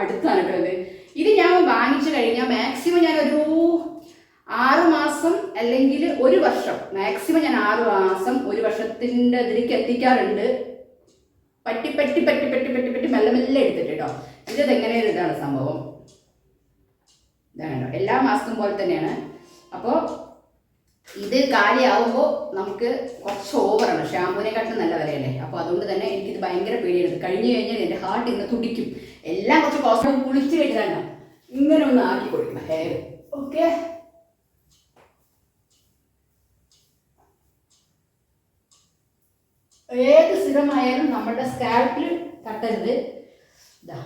അടുത്താണ് കേട്ടോ ഇത് ഞാൻ വാങ്ങിച്ചു കഴിഞ്ഞാൽ മാക്സിമം ഞാൻ ഒരു ആറ് മാസം അല്ലെങ്കിൽ ഒരു വർഷം മാക്സിമം ഞാൻ ആറ് മാസം ഒരു വർഷത്തിന്റെ ഇതിലേക്ക് എത്തിക്കാറുണ്ട്. പറ്റി പറ്റി പറ്റി പറ്റി പറ്റി പറ്റി മെല്ലെ മെല്ലെ എടുത്തിട്ട് കേട്ടോ ഇത് എങ്ങനെയാണ് ഇതാണ് സംഭവം? ഇതാണ് എല്ലാ മാസത്തും പോലെ തന്നെയാണ്. അപ്പോൾ ഇത് കാലിയാവുമ്പോൾ നമുക്ക് കുറച്ച് ഓവറാണ് ഷാമ്പൂവിനെക്കാട്ടും നല്ല വിലയല്ലേ? അപ്പോൾ അതുകൊണ്ട് തന്നെ എനിക്കിത് ഭയങ്കര പേടിയാണ്. കഴിഞ്ഞു കഴിഞ്ഞാൽ എന്റെ ഹാർട്ട് ഇങ്ങനെ തുടിക്കും. എല്ലാം കുറച്ച് കോസ്റ്റ് കുളിച്ച് കഴിഞ്ഞാണ് ഇങ്ങനെ ഒന്ന് ആക്കി കൊടുക്കണം. ഹെയർ ഓക്കെ ഏത് സ്ഥിരമായാലും നമ്മുടെ സ്കാൽപ്പിൽ തട്ടരുത്. ഇതാ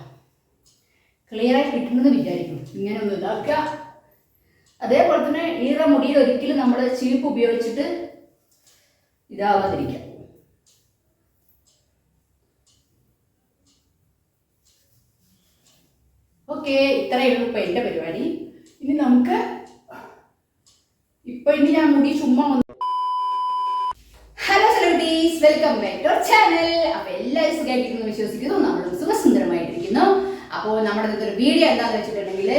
ക്ലിയറായി കിട്ടുമെന്ന് വിചാരിക്കും. ഇങ്ങനെ ഒന്ന് ഇതാക്കുക. അതേപോലെ തന്നെ ഈറ മുടിയിൽ ഒരിക്കലും നമ്മൾ ചീപ്പ് ഉപയോഗിച്ചിട്ട് ഇതാവാതിരിക്കാം ഓക്കെ ഇത്രയുള്ളൂ ഇപ്പൊ എന്റെ പരിപാടി. ഇനി നമുക്ക് ഇപ്പൊ ഇനി ഞാൻ മുടി ചുമ്മാ ഒന്ന് hello celebrities welcome back to channel അപ്പൊ എല്ലാവരും സുഖമായിട്ടിരിക്കുന്നു വിശ്വസിക്കുന്നു. നമ്മളും സുഖസുന്ദരമായിട്ടിരിക്കുന്നു. അപ്പോൾ നമ്മുടെ ഇതൊരു വീഡിയോ എന്താണെന്ന് വെച്ചിട്ടുണ്ടെങ്കിൽ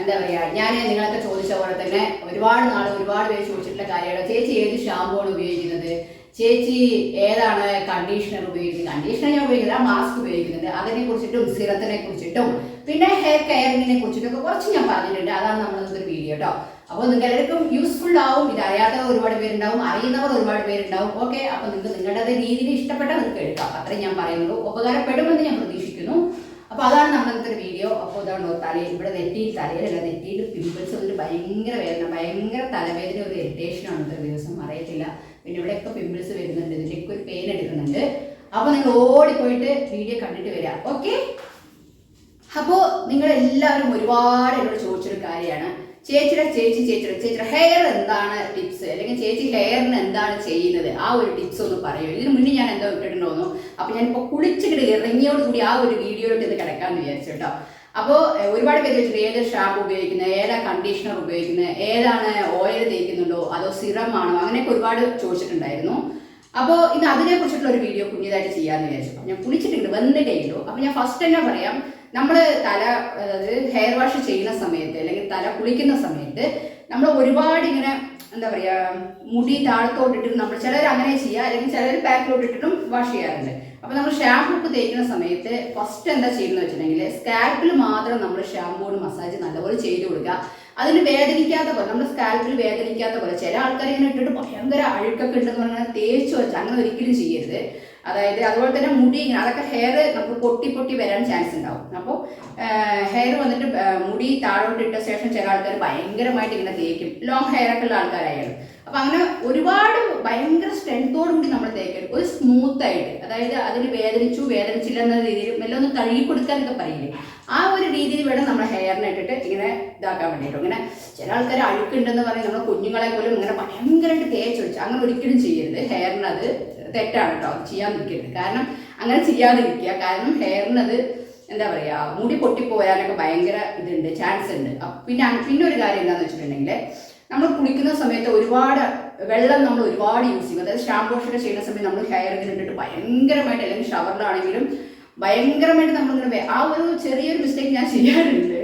എന്താ പറയുക ഞാൻ നിങ്ങളൊക്കെ ചോദിച്ച പോലെ തന്നെ ഒരുപാട് നാൾ ഒരുപാട് പേര് ചോദിച്ചിട്ടുള്ള കാര്യമാണ്. ചേച്ചി ഏത് ഷാമ്പു ആണ് ഉപയോഗിക്കുന്നത്? ചേച്ചി ഏതാണ് കണ്ടീഷണർ ഉപയോഗിക്കുന്നത്? കണ്ടീഷണർ ഞാൻ ഉപയോഗിക്കില്ല മാസ്ക് ഉപയോഗിക്കുന്നുണ്ട്. അതിനെ കുറിച്ചിട്ടും സിറത്തിനെ കുറിച്ചിട്ടും പിന്നെ ഹെയർ കെയറിങ്ങിനെ കുറിച്ചിട്ടൊക്കെ കുറച്ച് ഞാൻ പറഞ്ഞിട്ടുണ്ട്. അതാണ് നമ്മൾ ഇന്നത്തെ വീഡിയോ കേട്ടോ അപ്പോൾ നിങ്ങൾക്ക് എല്ലാവർക്കും യൂസ്ഫുൾ ആവും. ഇത് അറിയാത്തവർ ഒരുപാട് പേരുണ്ടാവും. അറിയുന്നവർ ഒരുപാട് പേരുണ്ടാവും. ഓക്കെ അപ്പോൾ നിങ്ങൾക്ക് നിങ്ങളുടെ രീതിയിൽ ഇഷ്ടപ്പെട്ടാൽ നിങ്ങൾക്ക് എടുക്കാം. അത്രയും ഞാൻ പറയുന്നുള്ളൂ. ഉപകാരപ്പെടുമെന്ന് ഞാൻ പ്രതീക്ഷിക്കുന്നു. അപ്പോൾ അതാണ് നമ്മൾ ഇന്നത്തെ വീഡിയോ അപ്പോൾ ഇതാണ് തലയിൽ ഇവിടെ നെറ്റിയിൽ തലയിലല്ല നെറ്റിയിൽ പിമ്പിൾസ് വന്നിട്ട് ഭയങ്കര വേദന ഭയങ്കര തലവേദന ഒരു ഇറിറ്റേഷനാണ് ഇത്ര ദിവസം അറിയത്തില്ല. പിന്നെ ഇവിടെയൊക്കെ പിമ്പിൾസ് വരുന്നുണ്ട്. ഇതിന്റെയൊക്കെ ഒരു പെയിൻ എടുക്കുന്നുണ്ട്. അപ്പോൾ നിങ്ങൾ ഓടിപ്പോയിട്ട് വീഡിയോ കണ്ടിട്ട് വരിക ഓക്കെ അപ്പോൾ നിങ്ങൾ എല്ലാവരും ഒരുപാട് എന്നോട് ചോദിച്ചൊരു കാര്യമാണ്. ചേച്ചിയുടെ ചേച്ചി ചേച്ചിയുടെ ചേച്ചിയുടെ ഹെയർ എന്താണ് ടിപ്സ് അല്ലെങ്കിൽ ചേച്ചി ഹെയറിന് എന്താണ് ചെയ്യുന്നത്? ആ ഒരു ടിപ്സ് ഒന്ന് പറയൂ. ഇതിന് മുന്നേ ഞാൻ എന്താ ഇട്ടിട്ടുണ്ടോന്നു. അപ്പോൾ ഞാനിപ്പോൾ കുളിച്ചിട്ട് ഇറങ്ങിയോട് കൂടി ആ ഒരു വീഡിയോയിലോട്ട് ഇത് കിടക്കാമെന്ന് വിചാരിച്ചു കേട്ടോ. അപ്പോൾ ഒരുപാട് പേര് ചോദിച്ചിട്ട് ഏത് ഷാമ്പു ഉപയോഗിക്കുന്നത് ഏതാ കണ്ടീഷണർ ഉപയോഗിക്കുന്നത് ഏതാണ് ഓയിൽ തേക്കുന്നുണ്ടോ അതോ സിറം ആണോ അങ്ങനെയൊക്കെ ഒരുപാട് ചോദിച്ചിട്ടുണ്ടായിരുന്നു. അപ്പോൾ ഇത് അതിനെ കുറിച്ചിട്ടുള്ള ഒരു വീഡിയോ പുതിയതായിട്ട് ചെയ്യാമെന്ന് വിചാരിച്ചു. ഞാൻ കുളിച്ചിട്ടുണ്ട് വന്നിട്ടേ ഉള്ളൂ അപ്പോൾ ഞാൻ ഫസ്റ്റ് തന്നെ പറയാം നമ്മൾ തല അതായത് ഹെയർ വാഷ് ചെയ്യുന്ന സമയത്ത് അല്ലെങ്കിൽ തല കുളിക്കുന്ന സമയത്ത് നമ്മൾ ഒരുപാട് ഇങ്ങനെ എന്താ പറയുക മുടി താഴത്തോട്ടിട്ടും നമ്മൾ ചിലർ അങ്ങനെ ചെയ്യുക അല്ലെങ്കിൽ ചിലർ ബാക്കിലോട്ടിട്ടും വാഷ് ചെയ്യാറുണ്ട്. അപ്പോൾ നമ്മൾ ഷാമ്പു ഒക്കെ തേക്കുന്ന സമയത്ത് ഫസ്റ്റ് എന്താ ചെയ്യുന്നത് വെച്ചിട്ടുണ്ടെങ്കിൽ സ്കാൽപ്പിൽ മാത്രം നമ്മൾ ഷാമ്പൂണ് മസാജ് നല്ലപോലെ ചെയ്ത് കൊടുക്കുക. അതിന് വേദനിക്കാത്ത പോലെ നമ്മുടെ സ്കാൽപ്പിൽ വേദനിക്കാത്ത പോലെ ചില ആൾക്കാർ ഇങ്ങനെ ഇട്ടിട്ട് ഭയങ്കര അഴുക്കൊക്കെ ഉണ്ടെന്ന് പറഞ്ഞാൽ തേച്ച് വെച്ച് അങ്ങനെ ഒരിക്കലും ചെയ്യരുത്. അതായത് അതുപോലെ തന്നെ മുടി ഇങ്ങനെ അതൊക്കെ ഹെയർ നമുക്ക് പൊട്ടി പൊട്ടി വരാൻ ചാൻസ് ഉണ്ടാവും. അപ്പോൾ ഹെയർ വന്നിട്ട് മുടി താഴോട്ട് ഇട്ട ശേഷം ചില ആൾക്കാർ ഭയങ്കരമായിട്ട് ഇങ്ങനെ തേക്കും. ലോങ് ഹെയർ ഒക്കെ ഉള്ള ആൾക്കാരായാലും. അപ്പം അങ്ങനെ ഒരുപാട് ഭയങ്കര സ്ട്രെങ്തോടു കൂടി നമ്മൾ തേക്കണം ഒരു സ്മൂത്ത് ആയിട്ട്. അതായത് അതിന് വേദനിച്ചു വേദനിച്ചില്ല എന്ന രീതിയിൽ മെല്ലെ ഒന്ന് കഴുകി കൊടുക്കാനൊക്കെ പറയില്ലേ? ആ ഒരു രീതിയിൽ വേണം നമ്മൾ ഹെയറിനെ ഇട്ടിട്ട് ഇങ്ങനെ ഇതാക്കാൻ വേണ്ടിയിട്ട്. ഇങ്ങനെ ചില ആൾക്കാർ അഴുക്കുണ്ടെന്ന് പറയും നമ്മൾ കുഞ്ഞുങ്ങളെ പോലും ഇങ്ങനെ ഭയങ്കരമായിട്ട് തേച്ച് വെച്ചു അങ്ങനെ ഒരിക്കലും ചെയ്യരുത്. ഹെയറിന് അത് തെറ്റാണ് കേട്ടോ. ചെയ്യാൻ നിൽക്കരുത്. കാരണം അങ്ങനെ ചെയ്യാതിരിക്കുക. കാരണം ഹെയറിന് അത് എന്താ പറയുക മുടി പൊട്ടിപ്പോയാലൊക്കെ ഭയങ്കര ഇതുണ്ട് ചാൻസ് ഉണ്ട്. പിന്നെ പിന്നെ ഒരു കാര്യം എന്താണെന്ന് വെച്ചിട്ടുണ്ടെങ്കിൽ നമ്മൾ കുളിക്കുന്ന സമയത്ത് ഒരുപാട് വെള്ളം നമ്മൾ ഒരുപാട് യൂസ് ചെയ്യും. അതായത് ഷാംപൂ വാഷൊക്കെ ചെയ്യുന്ന സമയത്ത് നമ്മൾ ഹെയർ ഇങ്ങനെ ഇട്ടിട്ട് ഭയങ്കരമായിട്ട് അല്ലെങ്കിൽ ഷവറിലാണെങ്കിലും ഭയങ്കരമായിട്ട് നമ്മളിങ്ങനെ ആ ഒരു ചെറിയൊരു മിസ്റ്റേക്ക് ഞാൻ ചെയ്യാറുണ്ട്.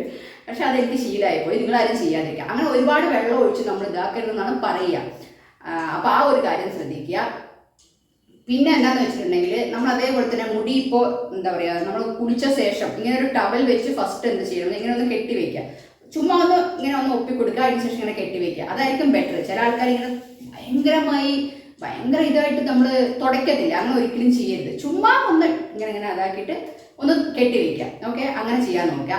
പക്ഷെ അതെനിക്ക് ശീലമായിപ്പോയി നിങ്ങളാരും ചെയ്യാതിരിക്കുക. അങ്ങനെ ഒരുപാട് വെള്ളം ഒഴിച്ച് നമ്മൾ ഇതാക്കരുതെന്നാണ് പറയുക. അപ്പോൾ ആ ഒരു കാര്യം ശ്രദ്ധിക്കുക. പിന്നെ എന്താന്ന് വെച്ചിട്ടുണ്ടെങ്കിൽ നമ്മൾ അതേപോലെ തന്നെ മുടി ഇപ്പോൾ എന്താ പറയുക നമ്മൾ കുളിച്ച ശേഷം ഇങ്ങനെ ഒരു ടവൽ വെച്ച് ഫസ്റ്റ് എന്ത് ചെയ്യണം? ഇങ്ങനെ ഒന്ന് കെട്ടി വെക്കുക. ചുമ്മാ ഒന്ന് ഇങ്ങനെ ഒന്ന് ഒപ്പിക്കൊടുക്കുക അതിന് ശേഷം ഇങ്ങനെ കെട്ടി വെക്കുക. അതായിരിക്കും ബെറ്റർ ചില ആൾക്കാർ ഇങ്ങനെ ഭയങ്കരമായി ഭയങ്കര ഇതായിട്ട് നമ്മൾ തുടയ്ക്കത്തില്ല. അങ്ങനെ ഒരിക്കലും ചെയ്യരുത്. ചുമ്മാ ഒന്ന് ഇങ്ങനെ ഇങ്ങനെ അതാക്കിയിട്ട് ഒന്ന് കെട്ടി വെക്കാം ഓക്കെ അങ്ങനെ ചെയ്യാൻ നോക്കുക.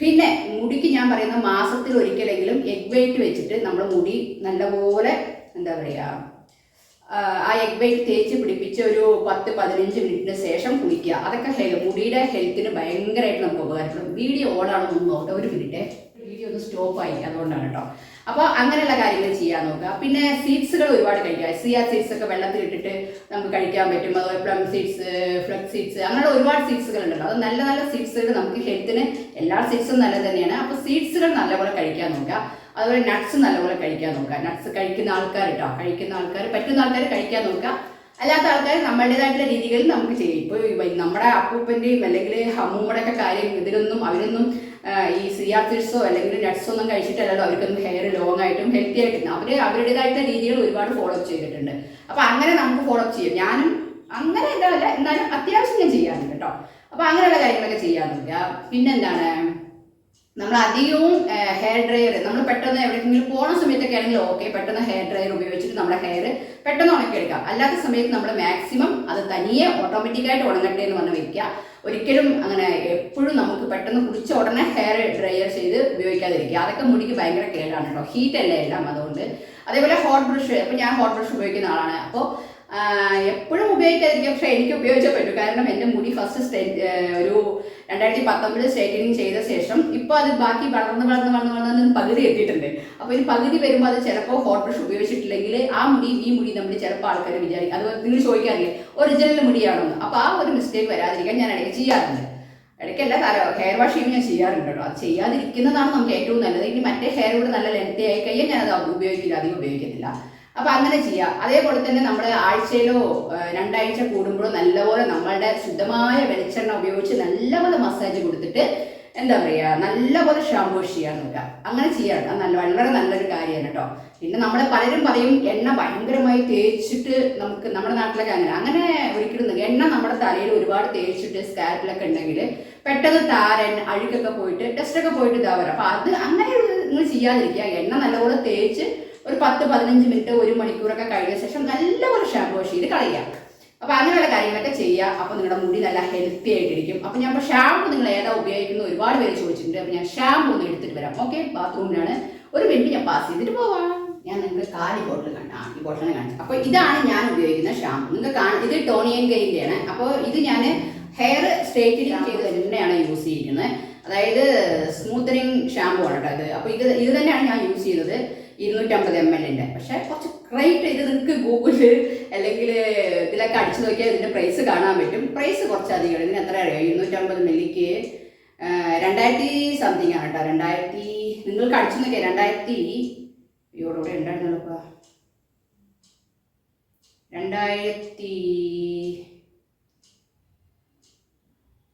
പിന്നെ മുടിക്ക് ഞാൻ പറയുന്ന മാസത്തിൽ ഒരിക്കലെങ്കിലും എഗ് വെയിറ്റ് വെച്ചിട്ട് നമ്മൾ മുടി നല്ലപോലെ എന്താ പറയുക ആ എഗ് വെയിറ്റ് തേച്ച് പിടിപ്പിച്ച് ഒരു പത്ത് പതിനഞ്ച് മിനിറ്റിന് ശേഷം കുളിക്കുക. അതൊക്കെ മുടിയുടെ ഹെൽത്തിന് ഭയങ്കരമായിട്ട് നമുക്ക് ഉപകാരപ്പെടും. വീഡിയോ ഓടാണെന്ന് നോക്കട്ടെ ഒരു മിനിറ്റ്. ഒന്ന് സ്റ്റോപ്പ് ആയി. അതുകൊണ്ടാണ് കേട്ടോ അപ്പോൾ അങ്ങനെയുള്ള കാര്യങ്ങൾ ചെയ്യാൻ നോക്കുക. പിന്നെ സീഡ്സുകൾ ഒരുപാട് കഴിക്കുക. സിയാ സീഡ്സ് ഒക്കെ വെള്ളത്തിൽ ഇട്ടിട്ട് നമുക്ക് കഴിക്കാൻ പറ്റും. അതുപോലെ പ്ലം സീഡ്സ് ഫ്ലക്സ് സീഡ്സ് അങ്ങനെ ഒരുപാട് സീഡ്സുകൾ ഉണ്ടല്ലോ. അത് നല്ല നല്ല സീഡ്സുകൾ നമുക്ക് ഹെൽത്തിന് എല്ലാ സീഡ്സും നല്ലത് തന്നെയാണ്. അപ്പോൾ സീഡ്സുകൾ നല്ലപോലെ കഴിക്കാൻ നോക്കുക. അതുപോലെ നട്ട്സ് നല്ലപോലെ കഴിക്കാൻ നോക്കുക. നട്ട്സ് കഴിക്കുന്ന ആൾക്കാർ കേട്ടോ കഴിക്കുന്ന ആൾക്കാർ പറ്റുന്ന ആൾക്കാർ കഴിക്കാൻ നോക്കുക. അല്ലാത്ത ആൾക്കാർ നമ്മളുടേതായിട്ടുള്ള രീതികളിൽ നമുക്ക് ചെയ്യും. ഇപ്പോൾ നമ്മുടെ അപ്പൂപ്പന്റെയും അല്ലെങ്കിൽ അമ്മൂമ്മയുടെ ഒക്കെ കാര്യം ഇതിലൊന്നും അവരൊന്നും ഈ സിയാത്തിഴ്സോ അല്ലെങ്കിൽ നട്ട്സോ ഒന്നും കഴിച്ചിട്ടല്ലല്ലോ അവർക്കൊന്നും ഹെയർ ലോങ് ആയിട്ടും ഹെൽത്തി ആയിട്ടും അവർ അവരുടേതായിട്ടുള്ള രീതികൾ ഒരുപാട് ഫോളോ അപ്പ് ചെയ്തിട്ടുണ്ട്. അപ്പോൾ അങ്ങനെ നമുക്ക് ഫോളോ അപ്പ് ചെയ്യാം. ഞാനും അങ്ങനെ എന്താല്ല എന്നാലും അത്യാവശ്യം ഞാൻ ചെയ്യാറുണ്ട് കേട്ടോ. അപ്പോൾ അങ്ങനെയുള്ള കാര്യങ്ങളൊക്കെ ചെയ്യാറുണ്ട്. പിന്നെന്താണ്? നമ്മൾ അധികവും ഹെയർ ഡ്രയർ നമ്മൾ പെട്ടെന്ന് എവിടെയെങ്കിലും പോണ സമയത്തൊക്കെ ആണെങ്കിൽ ഓക്കെ പെട്ടെന്ന് ഹെയർ ഡ്രയർ ഉപയോഗിച്ചിട്ട് നമ്മുടെ ഹെയർ പെട്ടെന്ന് ഉണക്കിയെടുക്കാം. അല്ലാത്ത സമയത്ത് നമ്മൾ മാക്സിമം അത് തനിയെ ഓട്ടോമാറ്റിക്കായിട്ട് ഉണങ്ങട്ടെ എന്ന് പറഞ്ഞ് വെക്കുക. ഒരിക്കലും അങ്ങനെ എപ്പോഴും നമുക്ക് പെട്ടെന്ന് കുടിച്ച ഉടനെ ഹെയർ ഡ്രയർ ചെയ്ത് ഉപയോഗിക്കാതിരിക്കുക. അതൊക്കെ മുടിക്ക് ഭയങ്കര കേടാണ് കേട്ടോ. ഹീറ്റ് അല്ലേ എല്ലാം അതുകൊണ്ട്. അതേപോലെ ഹോട്ട് ബ്രഷ് അപ്പോൾ ഞാൻ ഹോട്ട് ബ്രഷ് ഉപയോഗിക്കുന്ന ആളാണ്. അപ്പോൾ എപ്പോഴും ഉപയോഗിക്കാതിരിക്കും. പക്ഷേ എനിക്ക് ഉപയോഗിച്ചേ പറ്റൂ കാരണം എന്റെ മുടി ഫസ്റ്റ് സ്റ്റേ ഒരു രണ്ടായിരത്തി പത്തൊമ്പതിൽ സ്റ്റേറ്റിനിങ് ചെയ്ത ശേഷം ഇപ്പോൾ അത് ബാക്കി വളർന്ന് വളർന്ന് വളർന്ന് വളർന്ന് പകുതി എത്തിയിട്ടുണ്ട്. അപ്പോൾ ഈ പകുതി വരുമ്പോൾ അത് ചിലപ്പോൾ ഹോട്ട് ബ്രഷ് ഉപയോഗിച്ചിട്ടില്ലെങ്കിൽ ആ മുടി ഈ മുടി നമ്മൾ ചിലപ്പോൾ ആൾക്കാർ വിചാരിക്കും. അത് നിങ്ങൾ ചോദിക്കാറില്ലേ ഒറിജിനൽ മുടിയാണോ അപ്പോൾ ആ ഒരു മിസ്റ്റേക്ക് വരാതിരിക്കാൻ ഞാൻ ഇടയ്ക്ക് ചെയ്യാറുണ്ട്. ഇടയ്ക്കല്ല ഹെയർ വാഷ് ചെയ്യുമ്പോൾ ഞാൻ ചെയ്യാറുണ്ട് കേട്ടോ. അത് ചെയ്യാതിരിക്കുന്നതാണ് നമുക്ക് ഏറ്റവും നല്ലത്. ഇനി മറ്റേ ഹെയർ കൂടെ നല്ല ലെങ്തി ആയി കഴിയാൻ ഞാൻ അത് ഉപയോഗിക്കില്ല അധികം ഉപയോഗിക്കത്തില്ല. അപ്പൊ അങ്ങനെ ചെയ്യാം. അതേപോലെ തന്നെ നമ്മൾ ആഴ്ചയിലോ രണ്ടാഴ്ച കൂടുമ്പോഴോ നല്ലപോലെ നമ്മളുടെ ശുദ്ധമായ വെളിച്ചെണ്ണ ഉപയോഗിച്ച് നല്ലപോലെ മസാജ് കൊടുത്തിട്ട് എന്താ പറയുക നല്ലപോലെ ഷാംപൂഷ് ചെയ്യാൻ നോക്കുക. അങ്ങനെ ചെയ്യാം അത് നല്ല വളരെ നല്ലൊരു കാര്യമാണ് കേട്ടോ. പിന്നെ നമ്മൾ പലരും പറയും എണ്ണ ഭയങ്കരമായി തേച്ചിട്ട് നമുക്ക് നമ്മുടെ നാട്ടിലൊക്കെ അങ്ങനെ അങ്ങനെ ഒരിക്കലും എണ്ണ നമ്മുടെ തലയിൽ ഒരുപാട് തേച്ചിട്ട് സ്കാൽപ്പിലൊക്കെ ഉണ്ടെങ്കിൽ പെട്ടെന്ന് താരൻ അഴുക്കൊക്കെ പോയിട്ട് ടെസ്റ്റൊക്കെ പോയിട്ട് ഇതാ അപ്പൊ അത് അങ്ങനെ നിങ്ങൾ ചെയ്യാതിരിക്കുക. എണ്ണ നല്ലപോലെ തേച്ച് ഒരു പത്ത് പതിനഞ്ച് മിനിറ്റ് ഒരു മണിക്കൂറൊക്കെ കഴിഞ്ഞ ശേഷം നല്ലപോലെ ഷാംപൂ വാഷ് ചെയ്ത് കളയുക. അപ്പൊ അങ്ങനെയുള്ള കാര്യങ്ങളൊക്കെ ചെയ്യുക. അപ്പൊ നിങ്ങളുടെ മുടി നല്ല ഹെൽത്തി ആയിട്ടിരിക്കും. അപ്പൊ ഞാൻ ഷാംപൂ നിങ്ങൾ ഏതാ ഉപയോഗിക്കുന്നത് ഒരുപാട് പേര് ചോദിച്ചിട്ടുണ്ട്. അപ്പൊ ഞാൻ ഷാംപൂ ഒന്ന് എടുത്തിട്ട് വരാം. ഓക്കെ ബാത്റൂമിലാണ് ഒരു മിനിറ്റ് ഞാൻ പാസ് ചെയ്തിട്ട് പോവാം. ഞാൻ നിങ്ങളുടെ കാലി ബോട്ടിൽ കണ്ടാ ഈ ബോട്ടിലാണ് കാണിച്ചത് അപ്പോൾ ഇതാണ് ഞാൻ ഉപയോഗിക്കുന്ന ഷാംപൂ നിങ്ങൾക്ക് കാണാം. ഇത് ടോണിയൻ ഗൈന്റെയാണ് അപ്പോൾ ഇത് ഞാൻ ഹെയർ സ്ട്രേറ്റനിങ് ചെയ്ത് തന്നെയാണ് യൂസ് ചെയ്യുന്നത്. അതായത് സ്മൂത്തനിങ് ഷാംപൂ ആണ് കേട്ടോ ഇത്. അപ്പോൾ ഇത് ഇത് തന്നെയാണ് ഞാൻ യൂസ് ചെയ്തത് ഇരുന്നൂറ്റമ്പത് എം എല്ലിന്റെ പക്ഷേ കുറച്ച് റേറ്റ് ഇത് നിങ്ങൾക്ക് ഗൂഗിളിൽ അല്ലെങ്കിൽ ഇതിലൊക്കെ അടിച്ചു നോക്കിയാൽ ഇതിന്റെ പ്രൈസ് കാണാൻ പറ്റും. പ്രൈസ് കുറച്ച് അധികം. ഇതിന് എത്ര അറിയാം? ഇരുന്നൂറ്റമ്പത് മില്ലിക്ക് രണ്ടായിരത്തി സംതിങ് ആണ് കേട്ടോ. രണ്ടായിരത്തി നിങ്ങൾക്ക് അടിച്ചു നോക്കിയാൽ രണ്ടായിരത്തി ഇവിടെ ഇവിടെ ഉണ്ടായിരുന്നല്ലോ. രണ്ടായിരത്തി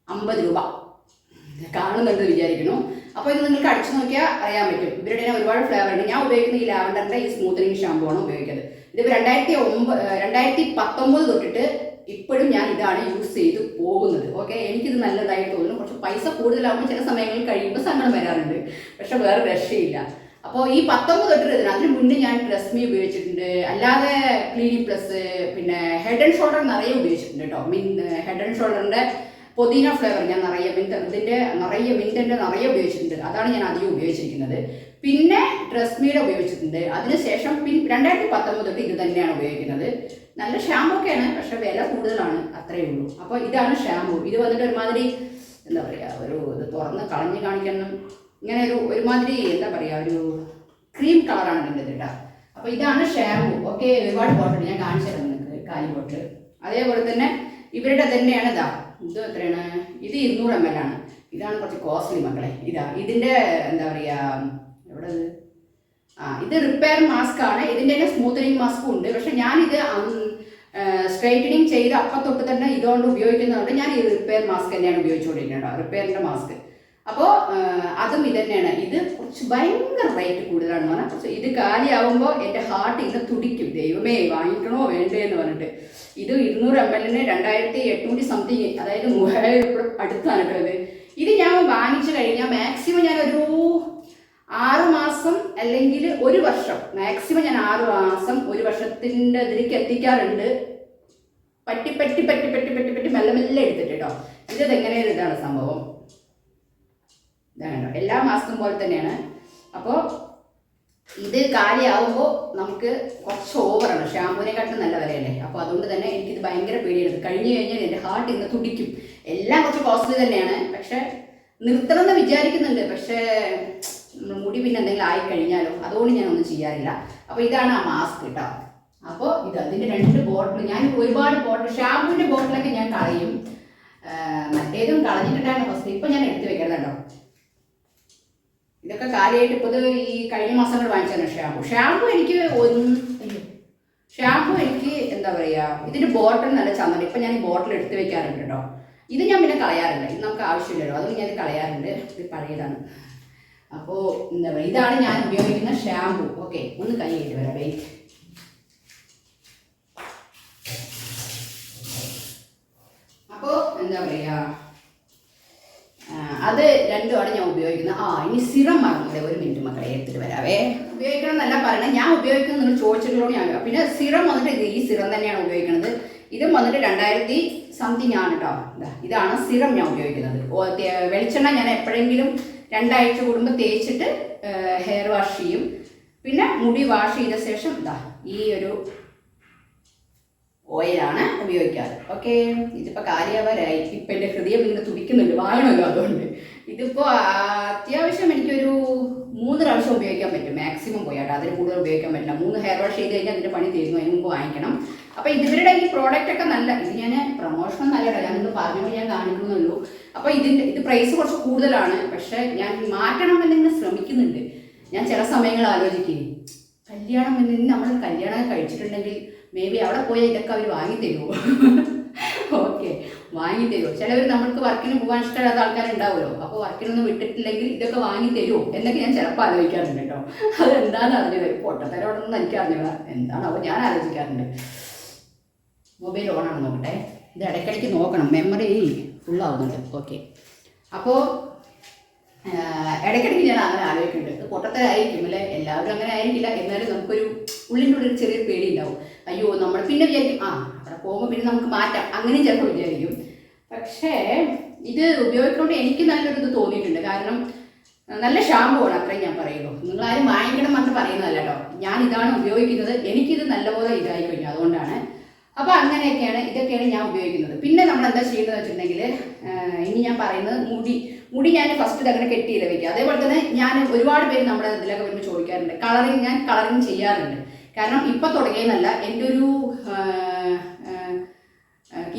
അമ്പത് രൂപ. കാണുന്നുണ്ട് വിചാരിക്കുന്നു. അപ്പോൾ ഇത് നിങ്ങൾക്ക് അടിച്ചു നോക്കിയാൽ അറിയാൻ പറ്റും. ഇവരുടെ ഒരുപാട് ഫ്ലേവർ ഉണ്ട്. ഞാൻ ഉപയോഗിക്കുന്ന ഈ ലാവൻഡറിന്റെ ഈ സ്മൂത്തനിങ് ഷാമ്പു ആണ് ഉപയോഗിക്കുന്നത്. ഇത് രണ്ടായിരത്തി ഒമ്പത് രണ്ടായിരത്തി പത്തൊമ്പത് തൊട്ടിട്ട് ഇപ്പോഴും ഞാൻ ഇതാണ് യൂസ് ചെയ്ത് പോകുന്നത്. ഓക്കെ എനിക്കിത് നല്ലതായി തോന്നുന്നു. കുറച്ച് പൈസ കൂടുതലാകുമ്പോൾ ചില സമയങ്ങളിൽ കഴിയുമ്പോൾ സങ്കടം വരാറുണ്ട്. പക്ഷെ വേറെ രക്ഷയില്ല അപ്പോൾ ഈ പത്തൊമ്പത് തൊട്ടിട്ട് ഇതിന് അതിന് മുന്നേ ഞാൻ ട്രസ്മി ഉപയോഗിച്ചിട്ടുണ്ട്. അല്ലാതെ ക്ലീനിങ് പ്ലസ് പിന്നെ ഹെഡ് ആൻഡ് ഷോൾഡർ നിറയെ ഉപയോഗിച്ചിട്ടുണ്ട് കേട്ടോ. മീൻ ഹെഡ് ആൻഡ് ഷോൾഡറിന്റെ പൊതീന ഫ്ലേവർ ഞാൻ നിറയെ മിന്റ് ഇതിന്റെ നിറയെ മിന്റിന്റെ നിറയെ ഉപയോഗിച്ചിട്ടുണ്ട്. അതാണ് ഞാൻ അധികം ഉപയോഗിച്ചിരിക്കുന്നത്. പിന്നെ ഡ്രസ്മിയുടെ ഉപയോഗിച്ചിട്ടുണ്ട്. അതിനുശേഷം പിൻ രണ്ടായിരത്തി പത്തൊമ്പത് തൊട്ട് ഇത് തന്നെയാണ് ഉപയോഗിക്കുന്നത്. നല്ല ഷാമ്പു ഒക്കെയാണ് പക്ഷെ വില കൂടുതലാണ് അത്രയേ ഉള്ളൂ. അപ്പോൾ ഇതാണ് ഷാമ്പു ഇത് വന്നിട്ട് ഒരുമാതിരി എന്താ പറയുക ഒരു ഇത് തുറന്ന് കളഞ്ഞ് കാണിക്കണം. ഇങ്ങനെ ഒരു ഒരുമാതിരി എന്താ പറയുക ഒരു ക്രീം കളറാണ് ഇതിന്റെ കേട്ടോ. അപ്പോൾ ഇതാണ് ഷാമ്പു ഓക്കെ ഒരുപാട് ബോട്ടിൽ ഞാൻ കാണിച്ചു തരാം കാലി ബോട്ടിൽ അതേപോലെ തന്നെ ഇവരുടെ തന്നെയാണ് ഇതാ. ഇത് എത്രയാണ്? ഇത് ഇരുന്നൂറ് എം എൽ ആണ്. ഇതാണ് കുറച്ച് കോസ്റ്റ്ലി മക്കളെ. ഇതാ ഇതിന്റെ എന്താ പറയുക എവിടെ? ആ ഇത് റിപ്പയർ മാസ്ക് ആണ്. ഇതിന്റെ തന്നെ സ്മൂത്തനിങ് മാസ്കും ഉണ്ട്. പക്ഷെ ഞാനിത് സ്ട്രൈറ്റനിങ് ചെയ്ത് അപ്പം തൊട്ട് തന്നെ ഇതുകൊണ്ട് ഉപയോഗിക്കുന്നതുകൊണ്ട് ഞാൻ ഈ റിപ്പയർ മാസ്ക് തന്നെയാണ് ഉപയോഗിച്ചുകൊണ്ടിരിക്കുന്നത് റിപ്പയറിന്റെ മാസ്ക് അപ്പോൾ അതും ഇത് തന്നെയാണ് ഇത് കുറച്ച് ഭയങ്കര റേറ്റ് കൂടുതലാണ് പറഞ്ഞാൽ കുറച്ച് ഇത് കാലിയാവുമ്പോൾ എന്റെ ഹാർട്ട് ഇങ്ങനെ തുടിക്കും. ദൈവമേ വാങ്ങിക്കണോ വേണ്ടേ എന്ന് പറഞ്ഞിട്ട്. ഇത് ഇരുന്നൂറ് എം എല്ലിന് രണ്ടായിരത്തി എണ്ണൂറ്റി സംതിങ് അതായത് മൂവായിരം അടുത്താണ് കേട്ടോ ഇത്. ഇത് ഞാൻ വാങ്ങിച്ചു കഴിഞ്ഞാൽ മാക്സിമം ഞാനൊരു ആറ് മാസം അല്ലെങ്കിൽ ഒരു വർഷം മാക്സിമം ഞാൻ ആറ് മാസം ഒരു വർഷത്തിന്റെ ഇതിലേക്ക് എത്തിക്കാറുണ്ട്. പറ്റി പറ്റി പറ്റി പറ്റി പറ്റി പറ്റി മെല്ലെ മെല്ലെ എടുത്തിട്ട് കേട്ടോ. ഇത് എങ്ങനെയാണ് ഇതാണ് സംഭവം? ഇതാണ് എല്ലാ മാസ്കും പോലെ തന്നെയാണ്. അപ്പോൾ ഇത് കാലിയാവുമ്പോൾ നമുക്ക് കുറച്ച് ഓവറാണ് ഷാമ്പൂവിനെക്കാട്ടും നല്ല വിലയല്ലേ? അപ്പോൾ അതുകൊണ്ട് തന്നെ എനിക്കിത് ഭയങ്കര പേടിയാണ്. കഴിഞ്ഞു കഴിഞ്ഞാൽ എന്റെ ഹാർട്ട് ഇന്ന് തുടിക്കും. എല്ലാം കുറച്ച് കോസ്റ്റ്ലി തന്നെയാണ്. പക്ഷെ നിർത്തണം എന്ന് വിചാരിക്കുന്നുണ്ട്. പക്ഷേ മുടി പിന്നെ എന്തെങ്കിലും ആയി കഴിഞ്ഞാലോ? അതുകൊണ്ട് ഞാൻ ഒന്നും ചെയ്യാറില്ല. അപ്പോൾ ഇതാണ് ആ മാസ്ക് കേട്ടോ അപ്പോൾ ഇത് അതിന്റെ രണ്ട് ബോട്ടിൽ ഞാൻ ഒരുപാട് ബോട്ടിൽ ഷാമ്പൂവിന്റെ ബോട്ടിലൊക്കെ ഞാൻ കളയും. മറ്റേതും കളഞ്ഞിട്ടുണ്ടായിരുന്നു ഫസ്റ്റ് ഇപ്പം ഞാൻ എടുത്ത് വെക്കണം കേട്ടോ. ഇതൊക്കെ കാലിയായിട്ട് ഇപ്പോൾ ഇത് ഈ കഴിഞ്ഞ മാസങ്ങൾ വാങ്ങിച്ചാണ് ഷാമ്പു. ഷാമ്പു എനിക്ക് ഒന്ന് ഷാമ്പു എനിക്ക് എന്താ പറയുക ഇതിന്റെ ബോട്ടിൽ നല്ല ചന്ദനം ഇപ്പം ഞാൻ ഈ ബോട്ടിൽ എടുത്ത് വെക്കാറുണ്ട് കേട്ടോ ഇത് ഞാൻ പിന്നെ കളയാറില്ല. ഇത് നമുക്ക് ആവശ്യമില്ലല്ലോ. അതുകൊണ്ട് ഞാൻ കളയാറുണ്ട്. ഇത് പഴയതാണ്. അപ്പോൾ എന്താ പറയുക ഇതാണ് ഞാൻ ഉപയോഗിക്കുന്ന ഷാമ്പു. ഓക്കെ ഒന്ന് കൈ കഴുകി വരാം. വെയിറ്റ്. അപ്പോൾ എന്താ പറയുക ആ, അത് രണ്ടുമാണ് ഞാൻ ഉപയോഗിക്കുന്നത്. ആ ഇനി സിറം മറന്നില്ല ഒരു മിനിറ്റ് മക്കളെ എടുത്തിട്ട് വരാവേ. ഉപയോഗിക്കണം എന്നല്ല പറയണത് ഞാൻ ഉപയോഗിക്കുന്നത് നിങ്ങൾ ചോദിച്ചിട്ടുള്ളൂ ഞാൻ പിന്നെ സിറം വന്നിട്ട് ഈ സിറം തന്നെയാണ് ഉപയോഗിക്കുന്നത് ഇതും വന്നിട്ട് രണ്ടായിരത്തി സംതിങ് ആണ് കേട്ടോ ഇതാണ് സിറം ഞാൻ ഉപയോഗിക്കുന്നത്. വെളിച്ചെണ്ണ ഞാൻ എപ്പോഴെങ്കിലും രണ്ടാഴ്ച കൂടുമ്പോൾ തേച്ചിട്ട് ഹെയർ വാഷ് ചെയ്യും. പിന്നെ മുടി വാഷ് ചെയ്ത ശേഷം ഇതാ ഈ ഒരു ഓയിലാണ് ഉപയോഗിക്കാറ്. ഓക്കെ ഇതിപ്പോൾ കാര്യവരായി ഇപ്പം എന്റെ ഹൃദയം ഇങ്ങനെ തുടിക്കുന്നുണ്ട് വാങ്ങണമല്ലോ അതുകൊണ്ട്. ഇതിപ്പോൾ അത്യാവശ്യം എനിക്കൊരു മൂന്ന് പ്രാവശ്യം ഉപയോഗിക്കാൻ പറ്റും. മാക്സിമം പോയാട്ടോ അതിന് കൂടുതൽ ഉപയോഗിക്കാൻ പറ്റില്ല. മൂന്ന് ഹെയർ വാഷ് ചെയ്ത് കഴിഞ്ഞാൽ അതിന്റെ പണി തീരുന്നു. അതിന് മുമ്പ് വാങ്ങിക്കണം. അപ്പോൾ ഇവരുടെ ഈ പ്രോഡക്റ്റ് ഒക്കെ നല്ല ഇത് ഞാൻ പ്രൊമോഷൻ നല്ലട്ടോ ഞാനൊന്ന് പറഞ്ഞുകൊണ്ട് ഞാൻ കാണിക്കുന്നുള്ളൂ അപ്പോൾ ഇതിന്റെ ഇത് പ്രൈസ് കുറച്ച് കൂടുതലാണ്. പക്ഷേ ഞാൻ മാറ്റണം എന്നിങ്ങനെ ശ്രമിക്കുന്നുണ്ട്. ഞാൻ ചില സമയങ്ങൾ ആലോചിക്കുകയും കല്യാണം എന്ന് നമ്മൾ കല്യാണം കഴിച്ചിട്ടുണ്ടെങ്കിൽ മേ ബി അവിടെ പോയാൽ ഇതൊക്കെ അവർ വാങ്ങി തരുമോ ഓക്കെ വാങ്ങി തരുമോ ചിലവർ നമ്മൾക്ക് വർക്കിന് പോകാൻ ഇഷ്ടമില്ലാത്ത ആൾക്കാരുണ്ടാവുമല്ലോ. അപ്പോൾ വർക്കിനൊന്നും വിട്ടിട്ടില്ലെങ്കിൽ ഇതൊക്കെ വാങ്ങി തരുമോ എന്നൊക്കെ ഞാൻ ചിലപ്പോൾ ആലോചിക്കാറുണ്ട് കേട്ടോ. അതെന്താണെന്ന് അറിഞ്ഞത് പൊട്ടത്തരോടൊന്നും എനിക്ക് അറിഞ്ഞില്ല എന്താണ് അപ്പോൾ ഞാൻ ആലോചിക്കാറുണ്ട്. മൊബൈൽ ഓണാണ് നോക്കട്ടെ. ഇത് ഇടയ്ക്കിടയ്ക്ക് നോക്കണം. മെമ്മറി ഫുള്ളാവുന്നുണ്ട് ഓക്കെ അപ്പോൾ ഇടയ്ക്കിടയ്ക്ക് ഞാൻ അങ്ങനെ ആലോചിക്കുന്നുണ്ട്. പൊട്ടത്തരായിരിക്കും അല്ലെ? എല്ലാവരും അങ്ങനെ ആയിരിക്കില്ല. എന്നാലും നമുക്കൊരു ഉള്ളിന്റെ ഉള്ളിൽ ചെറിയൊരു പേടി ഉണ്ടാവും അയ്യോ നമ്മൾ പിന്നെ വിചാരിക്കും ആ അവിടെ പോകുമ്പോൾ പിന്നെ നമുക്ക് മാറ്റാം. അങ്ങനെ ചിലപ്പോൾ വിചാരിക്കും. പക്ഷേ ഇത് ഉപയോഗിക്കൊണ്ട് എനിക്ക് നല്ലൊരു ഇത് തോന്നിയിട്ടുണ്ട്. കാരണം നല്ല ഷാമ്പു ആണ് അത്രയും ഞാൻ പറയുള്ളൂ നിങ്ങൾ ആരും വാങ്ങിക്കണം എന്ന് പറയുന്നതല്ല കേട്ടോ. ഞാൻ ഇതാണ് ഉപയോഗിക്കുന്നത്. എനിക്കിത് നല്ലപോലെ ഇതായി കഴിഞ്ഞു അതുകൊണ്ടാണ്. അപ്പോൾ അങ്ങനെയൊക്കെയാണ് ഇതൊക്കെയാണ് ഞാൻ ഉപയോഗിക്കുന്നത്. പിന്നെ നമ്മൾ എന്താ ചെയ്യുന്നത് വെച്ചിട്ടുണ്ടെങ്കിൽ ഇനി ഞാൻ പറയുന്നത് മുടി. മുടി ഞാൻ ഫസ്റ്റ് അങ്ങനെ കെട്ടിയില്ല വെക്കുക. അതേപോലെ തന്നെ ഞാൻ ഒരുപാട് പേര് നമ്മുടെ ഇതിലൊക്കെ വരുമ്പോൾ ചോദിക്കാറുണ്ട്. കളറിങ് ഞാൻ കളറിങ് ചെയ്യാറുണ്ട്. കാരണം ഇപ്പം തുടങ്ങിയെന്നല്ല എന്റെ ഒരു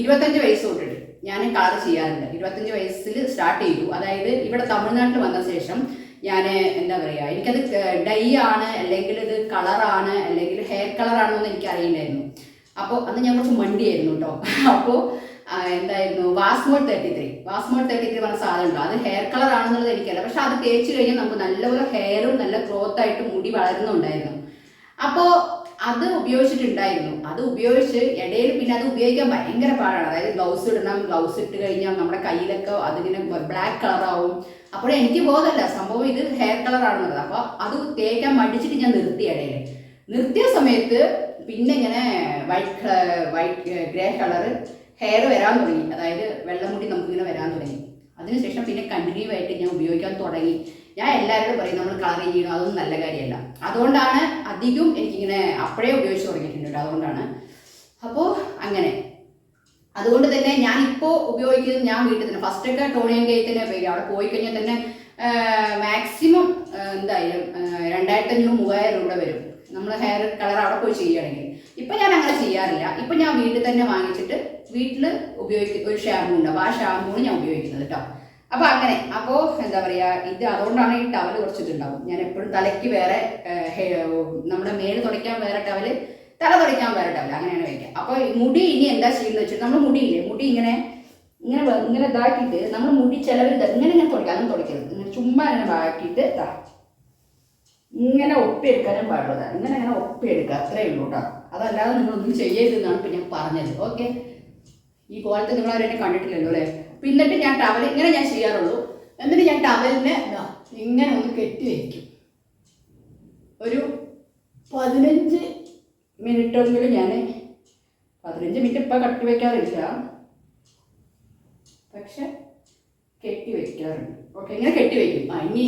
ഇരുപത്തഞ്ച് വയസ്സ് തൊട്ടിട്ട് ഞാൻ കളർ ചെയ്യാറുണ്ട്. ഇരുപത്തഞ്ച് വയസ്സിൽ സ്റ്റാർട്ട് ചെയ്തു. അതായത് ഇവിടെ തമിഴ്നാട്ടിൽ വന്ന ശേഷം ഞാൻ എന്താ പറയുക എനിക്കത് ഡൈ ആണ് അല്ലെങ്കിൽ ഇത് കളറാണ് അല്ലെങ്കിൽ ഹെയർ കളറാണെന്നൊന്നും എനിക്ക് അറിയില്ലായിരുന്നു. അപ്പോൾ അന്ന് ഞാൻ കുറച്ച് മണ്ടിയായിരുന്നു കേട്ടോ അപ്പോൾ എന്തായിരുന്നു Vasmol thirty three Vasmol thirty three പറഞ്ഞ സാധനം ഉണ്ടോ? അത് ഹെയർ കളർ ആണെന്നുള്ളത് എനിക്കല്ല പക്ഷെ അത് തേച്ച് കഴിഞ്ഞാൽ നമുക്ക് നല്ലപോലെ ഹെയറും നല്ല ഗ്രോത്ത് ആയിട്ട് മുടി വളരുന്നുണ്ടായിരുന്നു. അപ്പോൾ അത് ഉപയോഗിച്ചിട്ടുണ്ടായിരുന്നു. അത് ഉപയോഗിച്ച് ഇടയിൽ പിന്നെ അത് ഉപയോഗിക്കാൻ ഭയങ്കര പാടാണ്. അതായത് ഗ്ലൗസ് ഇടണം ഗ്ലൗസ് ഇട്ട് കഴിഞ്ഞാൽ നമ്മുടെ കയ്യിലൊക്കെ അതിങ്ങനെ ബ്ലാക്ക് കളറാവും. അപ്പോൾ എനിക്ക് ബോധമല്ല സംഭവം ഇത് ഹെയർ കളർ ആണെന്നുള്ളത് അപ്പോൾ അത് തേക്കാൻ മടിച്ചിട്ട് ഞാൻ നിർത്തി ഇടയിൽ. നിർത്തിയ സമയത്ത് പിന്നെ ഇങ്ങനെ white white grey colour hair വരാൻ തുടങ്ങി. അതായത് വെള്ളം മുടി നമുക്കിങ്ങനെ വരാൻ തുടങ്ങി. അതിനുശേഷം പിന്നെ കണ്ടിന്യൂ ആയിട്ട് ഞാൻ ഉപയോഗിക്കാൻ തുടങ്ങി. ഞാൻ എല്ലാവരോടും പറയും നമ്മൾ കളർ ചെയ്യണം? അതൊന്നും നല്ല കാര്യമല്ല. അതുകൊണ്ടാണ് അധികം എനിക്കിങ്ങനെ അപ്പോഴേ ഉപയോഗിച്ച് തുടങ്ങിയിട്ടുണ്ട്. അതുകൊണ്ടാണ്. അപ്പോൾ അങ്ങനെ. അതുകൊണ്ട് തന്നെ ഞാൻ ഇപ്പോൾ ഉപയോഗിക്കുന്നത് ഞാൻ വീട്ടിൽ തന്നെ. ഫസ്റ്റൊക്കെ ടോണിയൻ കൈ തന്നെ ഉപയോഗിക്കും അവിടെ പോയി കഴിഞ്ഞാൽ തന്നെ മാക്സിമം എന്തായാലും രണ്ടായിരത്തി അഞ്ഞൂറ് മൂവായിരം രൂപ വരും. നമ്മൾ ഹെയർ കളർ അവിടെ പോയി ചെയ്യുകയാണെങ്കിൽ. ഇപ്പം ഞാൻ അങ്ങനെ ചെയ്യാറില്ല. ഇപ്പം ഞാൻ വീട്ടിൽ തന്നെ വാങ്ങിച്ചിട്ട് വീട്ടിൽ ഉപയോഗിക്കുന്ന ഒരു ഷാമ്പൂ ഉണ്ട്. അപ്പോൾ ആ ഷാമ്പൂണ് ഞാൻ ഉപയോഗിക്കുന്നത് കേട്ടോ അപ്പോൾ അങ്ങനെ അപ്പോൾ എന്താ പറയുക ഇത് അതുകൊണ്ടാണ് ഈ ടവൽ കുറച്ചിട്ടുണ്ടാവും. ഞാൻ എപ്പോഴും തലയ്ക്ക് വേറെ നമ്മുടെ മേൽ തുടയ്ക്കാൻ വേറെ ടവൽ തല തുടയ്ക്കാൻ വേറെ ടവൽ അങ്ങനെയാണ് വയ്ക്കുക അപ്പോൾ മുടി ഇനി എന്താ ചെയ്യുന്നത് വെച്ചാൽ നമ്മൾ മുടിയില്ലേ മുടി ഇങ്ങനെ ഇങ്ങനെ ഇങ്ങനെ ഇതാക്കിയിട്ട് നമ്മൾ മുടി ചിലവർ ഇങ്ങനെ ഇങ്ങനെ തുടയ്ക്കുക അങ്ങനെ തുടയ്ക്കരുത്. ഇങ്ങനെ ചുമ്മാ ഇങ്ങനെ ബാക്കിയിട്ട് ഇതാ ഇങ്ങനെ ഒപ്പിയെടുക്കാനും പാടുള്ളതാ ഇങ്ങനെ ഇങ്ങനെ ഒപ്പിയെടുക്കുക അത്രേ ഉള്ളൂ കേട്ടോ അതല്ലാതെ നിങ്ങളൊന്നും ചെയ്യരുതെന്നാണ് ഇപ്പം ഞാൻ പറഞ്ഞത്. ഓക്കെ? ഈ കോലത്തെ നിങ്ങൾ അവരെന്നെ കണ്ടിട്ടില്ലല്ലോ അല്ലേ? എന്നിട്ട് ഞാൻ ടവൽ ഇങ്ങനെ ഞാൻ ചെയ്യാറുള്ളൂ. എന്നിട്ട് ഞാൻ ടവലിനെ ഇങ്ങനെ ഒന്ന് കെട്ടി വയ്ക്കും ഒരു പതിനഞ്ച് മിനിറ്റെങ്കിലും ഞാൻ പതിനഞ്ച് മിനിറ്റ് ഇപ്പം കട്ടി വയ്ക്കാറില്ല പക്ഷെ കെട്ടി വയ്ക്കാറുണ്ട് ഓക്കെ ഇങ്ങനെ കെട്ടി വയ്ക്കും ആ ഇനി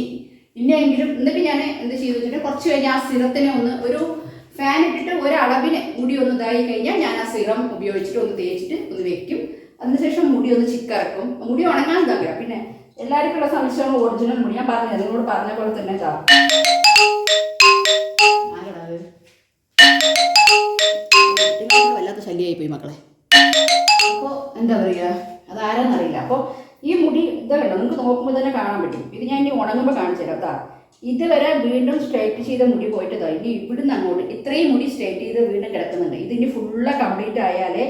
ഇനിയെങ്കിലും എന്നിട്ട് ഞാൻ എന്ത് ചെയ്തു വെച്ചിട്ട് കുറച്ച് കഴിഞ്ഞ് ആ സിറത്തിനെ ഒന്ന് ഒരു ഫാൻ ഇട്ടിട്ട് ഒരളവിന് മുടി ഒന്ന് ഇതായി കഴിഞ്ഞാൽ ഞാൻ ആ സിറം ഉപയോഗിച്ചിട്ട് ഒന്ന് തേച്ചിട്ട് ഒന്ന് വെക്കും. അതിനുശേഷം മുടി ഒന്ന് ചിക്കറക്കും. മുടി ഉണങ്ങാൻ തന്നെ പിന്നെ എല്ലാവർക്കും ഉള്ള സംശയമാണ് ഒറിജിനൽ മുടി. ഞാൻ പറഞ്ഞു നിങ്ങളോട് പറഞ്ഞ പോലെ തന്നെ ചാ അത്? വല്ലാത്ത ശല്യമായി പോയി മക്കളെ. അപ്പോൾ എന്താ പറയുക അതാരാന്നറിയില്ല. അപ്പോൾ ഈ മുടി ഇതാ കണ്ടോ? നിങ്ങൾക്ക് നോക്കുമ്പോൾ തന്നെ കാണാൻ പറ്റും. ഇത് ഞാൻ ഇനി ഉണങ്ങുമ്പോൾ കാണിച്ചു തരാം താ ഇതുവരെ വീണ്ടും സ്ട്രേറ്റ് ചെയ്ത മുടി പോയിട്ട് ഇനി ഇവിടുന്ന് അങ്ങോട്ട് ഇത്രയും മുടി സ്ട്രേറ്റ് ചെയ്ത് വീണ്ടും കിടക്കുന്നുണ്ട്. ഇതിന് ഫുള്ള് കംപ്ലീറ്റ് ആയാലേ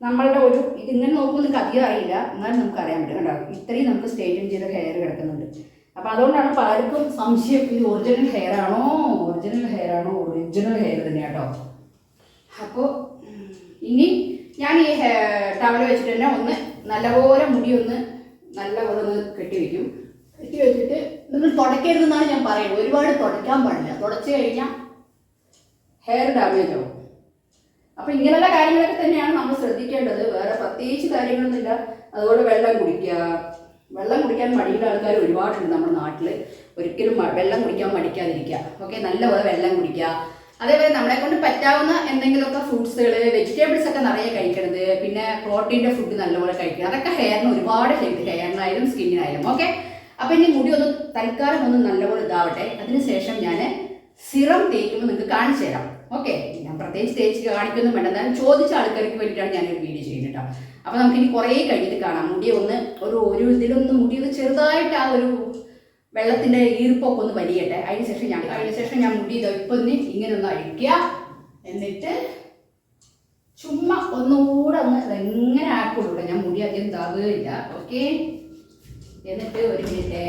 നമ്മളുടെ ഒരു ഇതിങ്ങനെ നോക്കുമ്പോൾ നിങ്ങൾക്ക് അറിയില്ല. എന്നാലും നമുക്ക് അറിയാൻ പറ്റും കേട്ടോ ഇത്രയും നമുക്ക് സ്റ്റേറ്റും ചെയ്ത ഹെയർ കിടക്കുന്നുണ്ട്. അപ്പോൾ അതുകൊണ്ടാണ് പലർക്കും സംശയം ഇത് ഒറിജിനൽ ഹെയർ ആണോ? ഒറിജിനൽ ഹെയർ ആണോ? ഒറിജിനൽ ഹെയർ തന്നെയാട്ടോ അപ്പോൾ ഇനി ഞാൻ ഈ ടവൽ വെച്ചിട്ട് തന്നെ ഒന്ന് നല്ലപോലെ മുടി ഒന്ന് നല്ലപോലെ ഒന്ന് കെട്ടി വെക്കും. കെട്ടി വെച്ചിട്ട് നിങ്ങൾ തുടയ്ക്കരുതെന്നാണ് ഞാൻ പറയുന്നത്. ഒരുപാട് തുടയ്ക്കാൻ പാടില്ല. തുടച്ച് കഴിഞ്ഞാൽ ഹെയർ ഡാമേജ് ആവും അപ്പോൾ ഇങ്ങനെയുള്ള കാര്യങ്ങളൊക്കെ തന്നെയാണ് നമ്മൾ ശ്രദ്ധിക്കേണ്ടത്. വേറെ പ്രത്യേകിച്ച് കാര്യങ്ങളൊന്നുമില്ല. അതുപോലെ വെള്ളം കുടിക്കുക. വെള്ളം കുടിക്കാൻ മടിയുള്ള ആൾക്കാർ ഒരുപാടുണ്ട് നമ്മുടെ നാട്ടിൽ ഒരിക്കലും വെള്ളം കുടിക്കാൻ മടിക്കാതിരിക്കുക. ഓക്കെ നല്ലപോലെ വെള്ളം കുടിക്കുക. അതേപോലെ നമ്മളെ കൊണ്ട് പറ്റാവുന്ന എന്തെങ്കിലുമൊക്കെ ഫ്രൂട്ട്സുകൾ വെജിറ്റബിൾസ് ഒക്കെ നിറയെ കഴിക്കണത് പിന്നെ പ്രോട്ടീന്റെ ഫുഡ് നല്ലപോലെ കഴിക്കുക അതൊക്കെ ഹെയറിന് ഒരുപാട് ഹെൽത്ത് ഹെയറിനായാലും സ്കിന്നിനായാലും ഓക്കെ അപ്പം ഇനി മുടി ഒന്ന് തൽക്കാലം ഒന്ന് നല്ലപോലെ ഇതാവട്ടെ. അതിനുശേഷം ഞാൻ സിറം തേക്കുമ്പോൾ നിങ്ങൾക്ക് കാണിച്ചു തരാം. ഓക്കെ ഞാൻ പ്രത്യേകിച്ച് തേച്ച് കാണിക്കൊന്നും വേണ്ട. എന്നാലും ചോദിച്ച ആൾക്കാർക്ക് വേണ്ടിയിട്ടാണ് ഞാനൊരു വീഡിയോ ചെയ്യുന്നത് കേട്ടോ അപ്പോൾ നമുക്ക് ഇനി കുറേ കഴിഞ്ഞിട്ട് കാണാം. മുടി ഒന്ന് ഒരു ഒരു ഇതിലൊന്ന് മുടി ഒന്ന് ചെറുതായിട്ട് ആ ഒരു വെള്ളത്തിന്റെ ഈർപ്പൊക്കെ ഒന്ന് വലിയട്ടെ. അതിന് ശേഷം ഞാൻ അതിന് ശേഷം ഞാൻ മുടി ഇതാ ഇപ്പം ഒന്ന് ഇങ്ങനെ ഒന്ന് അഴിക്കുക. എന്നിട്ട് ചുമ്മാ ഒന്നുകൂടെ ഒന്ന് എങ്ങനെ ആക്കുള്ളൂ ഞാൻ മുടി അധികം താവുകയില്ല ഓക്കെ? എന്നിട്ട് ഒരു മിനിറ്റ്